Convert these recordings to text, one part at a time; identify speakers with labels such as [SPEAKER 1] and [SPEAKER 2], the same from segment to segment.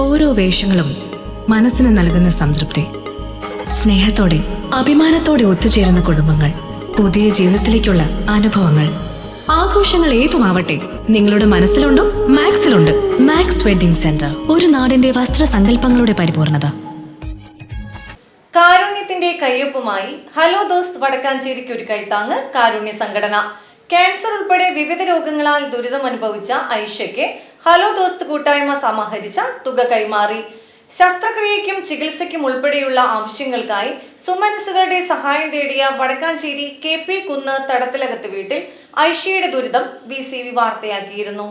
[SPEAKER 1] ഓരോ വേഷങ്ങളും മനസ്സിന് നൽകുന്ന സംതൃപ്തി. സ്നേഹത്തോടെ അഭിമാനത്തോടെ ഒത്തുചേരുന്ന കുടുംബങ്ങൾ പുതിയ ജീവിതത്തിലേക്കുള്ള അനുഭവങ്ങൾ. ആഘോഷങ്ങൾ ഏതുമാവട്ടെ നിങ്ങളുടെ മനസ്സിലുണ്ടോ മാക്സിലുണ്ട്. മാക്സ് വെഡിംഗ് സെന്റർ ഒരു നാടിന്റെ വസ്ത്രസങ്കല്പങ്ങളുടെ പരിപൂർണത.
[SPEAKER 2] കാരുണ്യത്തിന്റെ കയ്യൊപ്പുമായി ഹലോ ദോസ്ത് വടക്കാഞ്ചേരിക്ക് ഒരു കൈത്താങ്ങ് കാരുണ്യ സംഘടന. ക്യാൻസർ ഉൾപ്പെടെ വിവിധ രോഗങ്ങളാൽ ദുരിതമനുഭവിച്ച ഐഷയ്ക്ക് ഹലോ ദോസ്ത് കൂട്ടായ്മ സമാഹരിച്ച തുക കൈമാറി. ശസ്ത്രക്രിയയ്ക്കും ചികിത്സയ്ക്കും ഉൾപ്പെടെയുള്ള ആവശ്യങ്ങൾക്കായി സുമനസുകളുടെ സഹായം തേടിയ വടക്കാഞ്ചേരി കെ പി കുന്ന് തടത്തിലകത്ത് വീട്ടിൽ ഐഷയുടെ ദുരിതം ബി സി വി വാർത്തയാക്കിയിരുന്നു.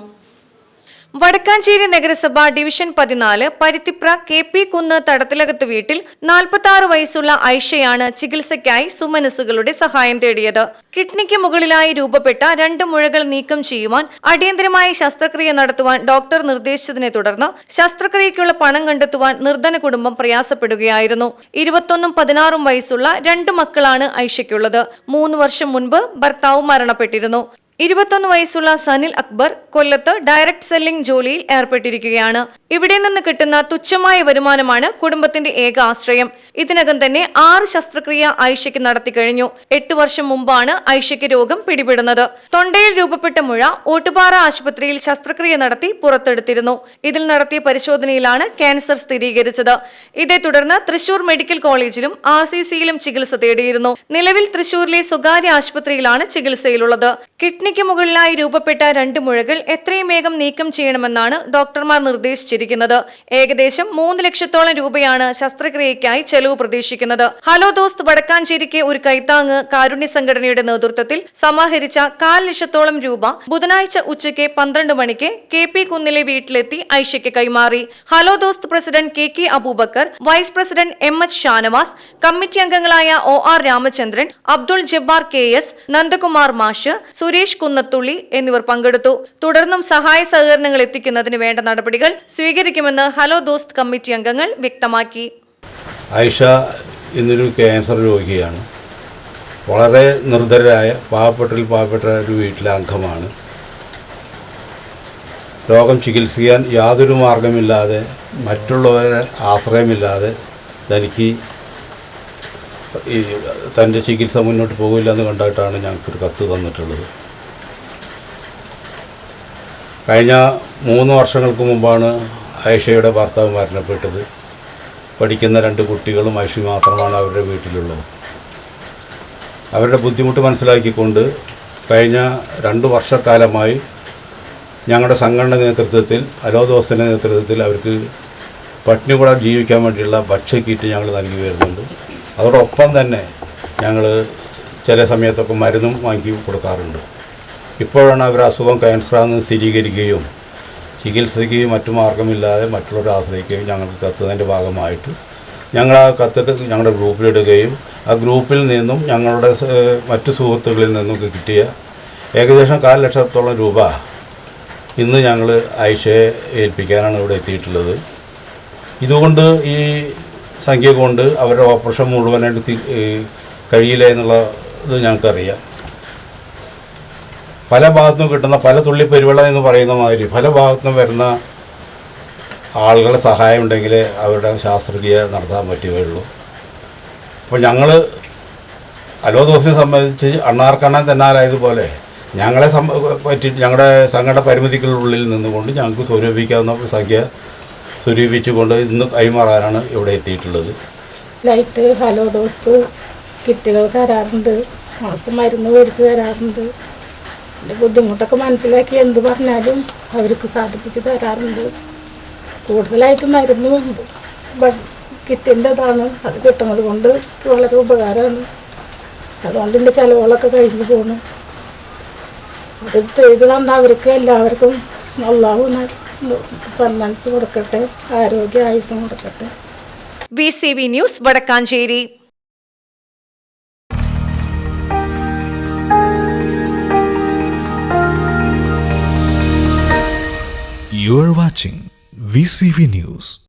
[SPEAKER 2] വടക്കാഞ്ചേരി നഗരസഭ ഡിവിഷൻ പതിനാല് പരുത്തിപ്ര കെ പി കുന്ന് തടത്തിലകത്ത് വീട്ടിൽ നാൽപ്പത്തി ആറ് വയസ്സുള്ള ഐഷയാണ് ചികിത്സയ്ക്കായി സുമനസുകളുടെ സഹായം തേടിയത്. കിഡ്നിക്ക് മുകളിലായി രൂപപ്പെട്ട രണ്ട് മുഴകൾ നീക്കം ചെയ്യുവാൻ അടിയന്തരമായി ശസ്ത്രക്രിയ നടത്തുവാൻ ഡോക്ടർ നിർദ്ദേശിച്ചതിനെ തുടർന്ന് ശസ്ത്രക്രിയയ്ക്കുള്ള പണം കണ്ടെത്തുവാൻ നിർധന കുടുംബം പ്രയാസപ്പെടുകയായിരുന്നു. ഇരുപത്തൊന്നും പതിനാറും വയസ്സുള്ള രണ്ട് മക്കളാണ് ഐഷയ്ക്കുള്ളത്. മൂന്ന് വർഷം മുൻപ് ഭർത്താവ് മരണപ്പെട്ടിരുന്നു. ഇരുപത്തൊന്ന് വയസ്സുള്ള സനിൽ അക്ബർ കൊല്ലത്ത് ഡയറക്ട് സെല്ലിംഗ് ജോലിയിൽ ഏർപ്പെട്ടിരിക്കുകയാണ്. ഇവിടെ നിന്ന് കിട്ടുന്ന തുച്ഛമായ വരുമാനമാണ് കുടുംബത്തിന്റെ ഏക ആശ്രയം. ഇതിനകം തന്നെ ആറ് ശസ്ത്രക്രിയ ഐഷയ്ക്ക് നടത്തി കഴിഞ്ഞു. എട്ടു വർഷം മുമ്പാണ് ഐഷയ്ക്ക് രോഗം പിടിപെടുന്നത്. തൊണ്ടയിൽ രൂപപ്പെട്ട മുഴ ഓട്ടുപാറ ആശുപത്രിയിൽ ശസ്ത്രക്രിയ നടത്തി പുറത്തെടുത്തിരുന്നു. ഇതിൽ നടത്തിയ പരിശോധനയിലാണ് ക്യാൻസർ സ്ഥിരീകരിച്ചത്. ഇതേ തുടർന്ന് തൃശൂർ മെഡിക്കൽ കോളേജിലും ആർ സി സിയിലും ചികിത്സ തേടിയിരുന്നു. നിലവിൽ തൃശൂരിലെ സ്വകാര്യ ആശുപത്രിയിലാണ് ചികിത്സയിലുള്ളത്. കിഡ്നിക്ക് മുകളിലായി രൂപപ്പെട്ട രണ്ട് മുഴകൾ എത്രയും വേഗം നീക്കം ചെയ്യണമെന്നാണ് ഡോക്ടർമാർ നിർദ്ദേശിച്ചിരിക്കുന്നത്. ഏകദേശം മൂന്ന് ലക്ഷത്തോളം രൂപയാണ് ശസ്ത്രക്രിയയ്ക്കായി ചെലവ് പ്രതീക്ഷിക്കുന്നത്. ഹലോ ദോസ്ത് വടക്കാഞ്ചേരിക്ക് ഒരു കൈത്താങ്ങ് കാരുണ്യ സംഘടനയുടെ നേതൃത്വത്തിൽ സമാഹരിച്ച കാൽ ലക്ഷത്തോളം രൂപ ബുധനാഴ്ച ഉച്ചയ്ക്ക് പന്ത്രണ്ട് മണിക്ക് കെ പി കുന്നിലെ വീട്ടിലെത്തി ഐഷയ്ക്ക് കൈമാറി. Hello Dost president K K Abubakar vice president M H Shanavas committee അംഗങ്ങളായ O R Ramachandran Abdul Jabbar K S Nandakumar മാഷ് സുരേഷ് കുന്നത്തുള്ളി എന്നിവർ പങ്കെടുത്തു. തുടർന്നും സഹായ സഹകരണങ്ങൾ എത്തിക്കുന്നതിന് വേണ്ട നടപടികൾ സ്വീകരിക്കുമെന്ന് ഹലോ ദോസ്ത് കമ്മിറ്റി അംഗങ്ങൾ വ്യക്തമാക്കി.
[SPEAKER 3] ആയിഷ ഇന്നൊരു ക്യാൻസർ രോഗിയാണ്. വളരെ നിർദ്ധരായ പാവപ്പെട്ടതിൽ പാവപ്പെട്ട ഒരു വീട്ടിലെ അംഗമാണ്. രോഗം ചികിത്സിക്കാൻ യാതൊരു മാർഗമില്ലാതെ മറ്റുള്ളവരെ ആശ്രയമില്ലാതെ തനിക്ക് ഈ തന്റെ ചികിത്സ മുന്നോട്ട് പോകില്ല എന്ന് കണ്ടിട്ടാണ് ഞങ്ങൾക്കൊരു കത്ത് തന്നിട്ടുള്ളത്. കഴിഞ്ഞ മൂന്ന് വർഷങ്ങൾക്ക് മുമ്പാണ് ഐഷയുടെ ഭർത്താവ് മരണപ്പെട്ടത്. പഠിക്കുന്ന രണ്ട് കുട്ടികളും ഐഷി മാത്രമാണ് അവരുടെ വീട്ടിലുള്ളത്. അവരുടെ ബുദ്ധിമുട്ട് മനസ്സിലാക്കിക്കൊണ്ട് കഴിഞ്ഞ രണ്ട് വർഷക്കാലമായി ഞങ്ങളുടെ സംഘടന നേതൃത്വത്തിൽ അലോദോസിന്റെ നേതൃത്വത്തിൽ അവർക്ക് പട്ടിണി കൂടെ ജീവിക്കാൻ വേണ്ടിയുള്ള ഭക്ഷ്യക്കിറ്റ് ഞങ്ങൾ നൽകി വരുന്നുണ്ട്. അതോടൊപ്പം തന്നെ ഞങ്ങൾ ചില സമയത്തൊക്കെ മരുന്നും വാങ്ങി കൊടുക്കാറുണ്ട്. ഇപ്പോഴാണ് അവർ അസുഖം ക്യാൻസറാണെന്ന് സ്ഥിരീകരിക്കുകയും ചികിത്സയ്ക്ക് മറ്റു മാർഗമില്ലാതെ മറ്റുള്ളവരെ ആശ്രയിക്കുകയും ഞങ്ങൾക്ക് കത്തുന്നതിന്റെ ഭാഗമായിട്ട്. ഞങ്ങൾ ആ കത്ത് ഞങ്ങളുടെ ഗ്രൂപ്പിലിടുകയും ആ ഗ്രൂപ്പിൽ നിന്നും ഞങ്ങളുടെ മറ്റു സുഹൃത്തുക്കളിൽ നിന്നും കിട്ടിയ ഏകദേശം കാൽ ലക്ഷത്തോളം രൂപ ഇന്ന് ഞങ്ങൾ ആയിഷയെ ഏൽപ്പിക്കാനാണ് ഇവിടെ എത്തിയിട്ടുള്ളത്. ഇതുകൊണ്ട് ഈ സംഖ്യ കൊണ്ട് അവരുടെ ഓപ്പറേഷൻ മുഴുവനായിട്ട് കഴിയില്ല എന്നുള്ളത് ഞങ്ങൾക്കറിയാം. പല ഭാഗത്തും കിട്ടുന്ന പല തുള്ളി പെരുവെള്ളം എന്ന് പറയുന്ന മാതിരി പല ഭാഗത്തും വരുന്ന ആളുകളുടെ സഹായം ഉണ്ടെങ്കിൽ അവരുടെ ശാസ്ത്രക്രിയ നടത്താൻ പറ്റുകയുള്ളൂ അപ്പോൾ ഞങ്ങൾ അലോ ദോസിനെ സംബന്ധിച്ച് അണ്ണാർക്കണ്ണൻ തെന്നാലായതുപോലെ ഞങ്ങളെ പറ്റി ഞങ്ങളുടെ സംഘടന പരിമിതിക്കുള്ളിൽ നിന്നുകൊണ്ട് ഞങ്ങൾക്ക് സ്വരൂപിക്കാവുന്ന സംഖ്യ സ്വരൂപിച്ചുകൊണ്ട് ഇന്ന് കൈമാറാനാണ് ഇവിടെ എത്തിയിട്ടുള്ളത്.
[SPEAKER 4] ലൈറ്റ് ഹലോ ദോസ്ത് കിറ്റുകൾ തരാറുണ്ട് മാസം മരുന്ന് മേടിച്ച് തരാറുണ്ട്. എന്റെ ബുദ്ധിമുട്ടൊക്കെ മനസ്സിലാക്കി എന്ത് പറഞ്ഞാലും അവർക്ക് സാധിപ്പിച്ച് തരാറുണ്ട്. കൂടുതലായിട്ട് മരുന്ന് കിറ്റിന്റെതാണ് അത് കിട്ടുന്നത് കൊണ്ട് വളരെ ഉപകാരമാണ്. അതുകൊണ്ട് എന്റെ ചിലവുകളൊക്കെ കഴിഞ്ഞു പോണു. അത് ചെയ്ത് തന്ന അവർക്ക് എല്ലാവർക്കും അള്ളാഹു സന്മാനിച്ച് കൊടുക്കട്ടെ ആരോഗ്യ ആയുസം കൊടുക്കട്ടെ.
[SPEAKER 2] B C B news Vadakkanchery.
[SPEAKER 5] Watching VCV News.